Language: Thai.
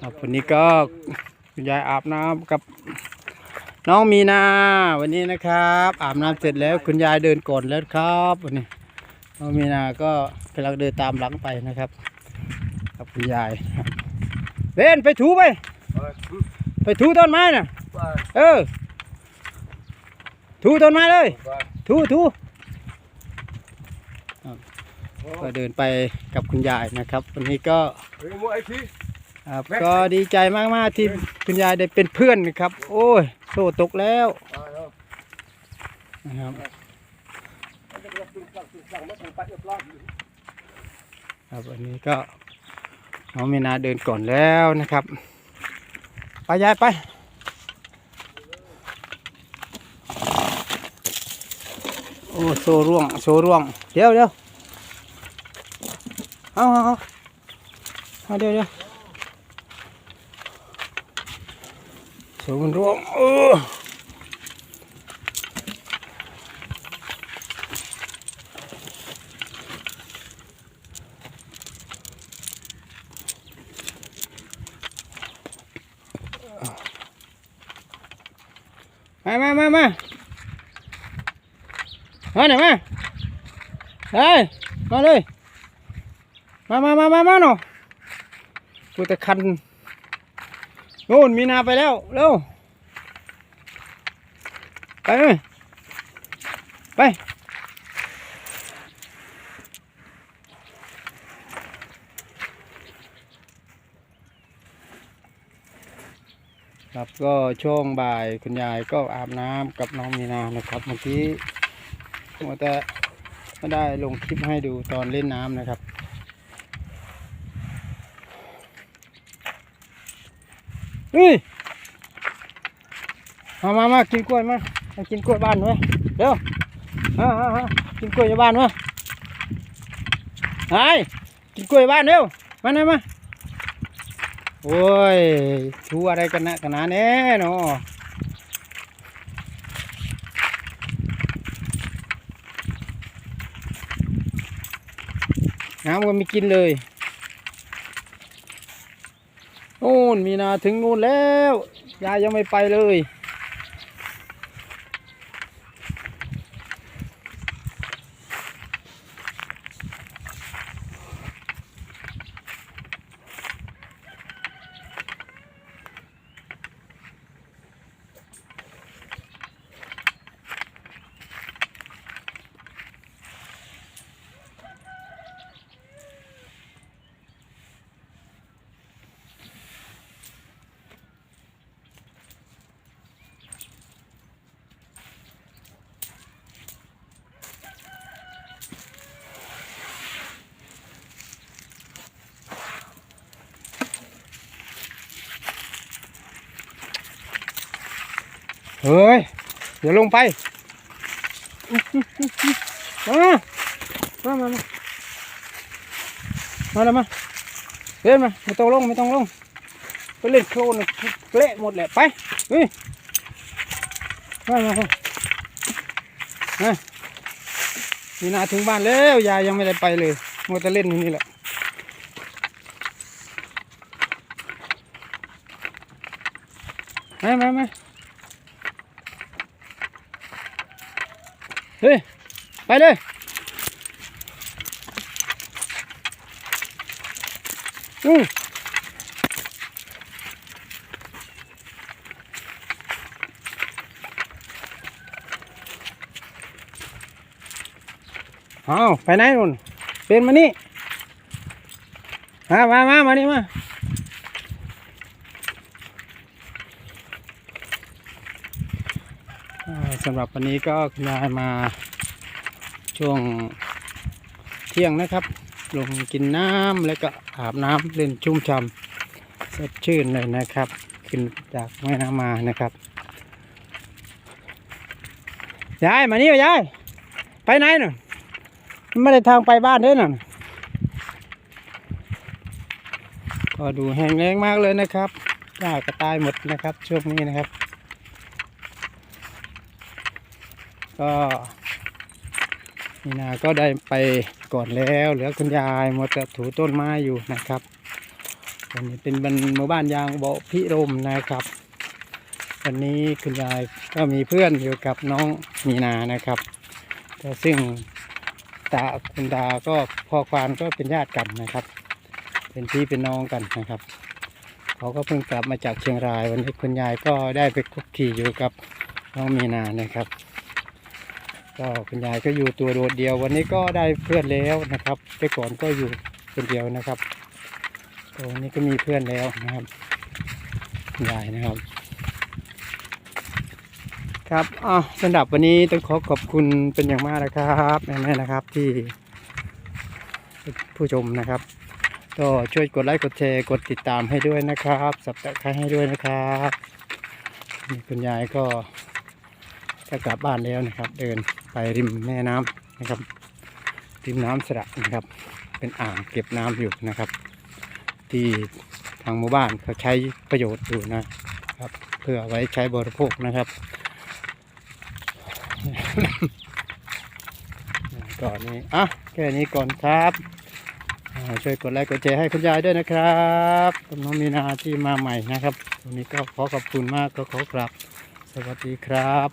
ครับวันนี้ก็คุณยายอาบน้ำกับน้องมีนาวันนี้นะครับ อาบน้ำเสร็จแล้วคุณยายเดินก่อนแล้วครับวันนี้น้องมีนาก็กำลังเดินตามหลังไปนะครับกับคุณยายครับเบนไปถูไป ไปถูต้นไม้น่ะเออถูต้นไม้เลยถูถูครับก็เดินไปกับคุณยายนะครับ วันนี้ก็ ครับก็ดีใจมากๆที่คุณยายได้เป็นเพื่อนนะครับ โอ้ยโซ่ตกแล้วนะครับครับวันนี้ก็น้องมีนาเดินก่อนแล้วนะครับ ไปยายไปโอ้โซ่ร่วงโซ่ร่วงเดี๋ยวเดี๋ยวเอาเอาเอาเดี๋ยวเดี๋ยว โซ่มันร่วงเออมามามามามาหนมาเฮ้ยมาเลย มามามามามาหน่อกูจะคัน นู่นมีนาไปแล้วเร็วไปเลยไปครับก็ช่วงบ่ายคุณยายก็อาบน้ำกับน้องมีนานะครับเมื่อกี้มัวแต่ไม่ได้ลงคลิปให้ดูตอนเล่นน้ำนะครับ เฮ้ยมามามากินกล้วยมามากินกล้วยบ้านด้วยเร็วมามามากินกล้วยในบ้านมาไอ้กินกล้วยบ้านเร็วมาไหนมาโอ้ยชูอะไรกันนะกันนะแน่เนาะน้ำก็ไม่กินเลย นู่นมีนาถึงนู่นแล้ว ยายยังไม่ไปเลย เฮ้ยเดี๋ยวลงไปมามามามามาแล้วมาเล่นมาไม่ต้องลงไม่ต้องลงไปเล่นโคลนเละหมดแหละไปเฮ้ยมามามามามีนาถึงบ้านแล้วยายยังไม่ได้ไปเลยมัวแต่เล่นอยู่นี่แหละมามามา ฮ้ย ไปเลย อือเอาไปไหนนู่นเป็นมานี่มามามามานี่มา อ่า สำหรับวันนี้ก็คุณยายมาช่วงเที่ยงนะครับ ลงกินน้ำแล้วก็อาบน้ำเล่นชุ่มช่ำสดชื่นเลยนะครับ ขึ้นจากแม่น้ำมานะครับยายมานี่ยายไปไหนหน่ะไม่ได้ทางไปบ้านด้อน่ะก็ดูแห้งแล้งมากเลยนะครับหญ้าก็ตายหมดนะครับ ช่วงนี้นะครับ ก็มีนาก็ได้ไปก่อนแล้ว เหลือคุณยายมัวแต่ถูต้นไม้อยู่นะครับวันนี้เป็นบ้านหมู่บ้านยางบ่อพิรมนะครับ วันนี้คุณยายก็มีเพื่อนอยู่กับน้องมีนานะครับแต่ซึ่งตาคุณตาก็พ่อควานก็เป็นญาติกันนะครับ เป็นพี่เป็นน้องกันนะครับเขาก็เพิ่งกลับมาจากเชียงราย วันนี้คุณยายก็ได้ไปคุกคีอยู่กับน้องมีนานะครับ ก็คุณยายก็อยู่ตัวโดดเดียว วันนี้ก็ได้เพื่อนแล้วนะครับแต่ก่อนก็อยู่คนเดียวนะครับก็วันนี้ก็มีเพื่อนแล้วนะครับคุณยายนะครับ ครับอะสำหรับวันนี้ต้องขอขอบคุณเป็นอย่างมากนะครับแม่ๆนะครับที่ผู้ชมนะครับ ก็ช่วยกดไลค์กดแชร์กดติดตามให้ด้วยนะครับสับตะไคร้ให้ด้วยนะครับคุณยายก็จะกลับบ้านแล้วนะครับ เดิน ไปริมแม่น้ำนะครับ ริมน้ำสระนะครับ เป็นอ่างเก็บน้ำอยู่นะครับ ที่ทางหมู่บ้านเขาใช้ประโยชน์อยู่นะครับ เพื่อไว้ใช้บริโภคนะครับก่อนนี้อะแค่นี้ก่อนครับช่วยกดไลค์กดแชร์ให้คุณยายด้วยนะครับกับน้องมีนาที่มาใหม่นะครับ วันนี้ก็ขอขอบคุณมากก็ขอกราบสวัสดีครับ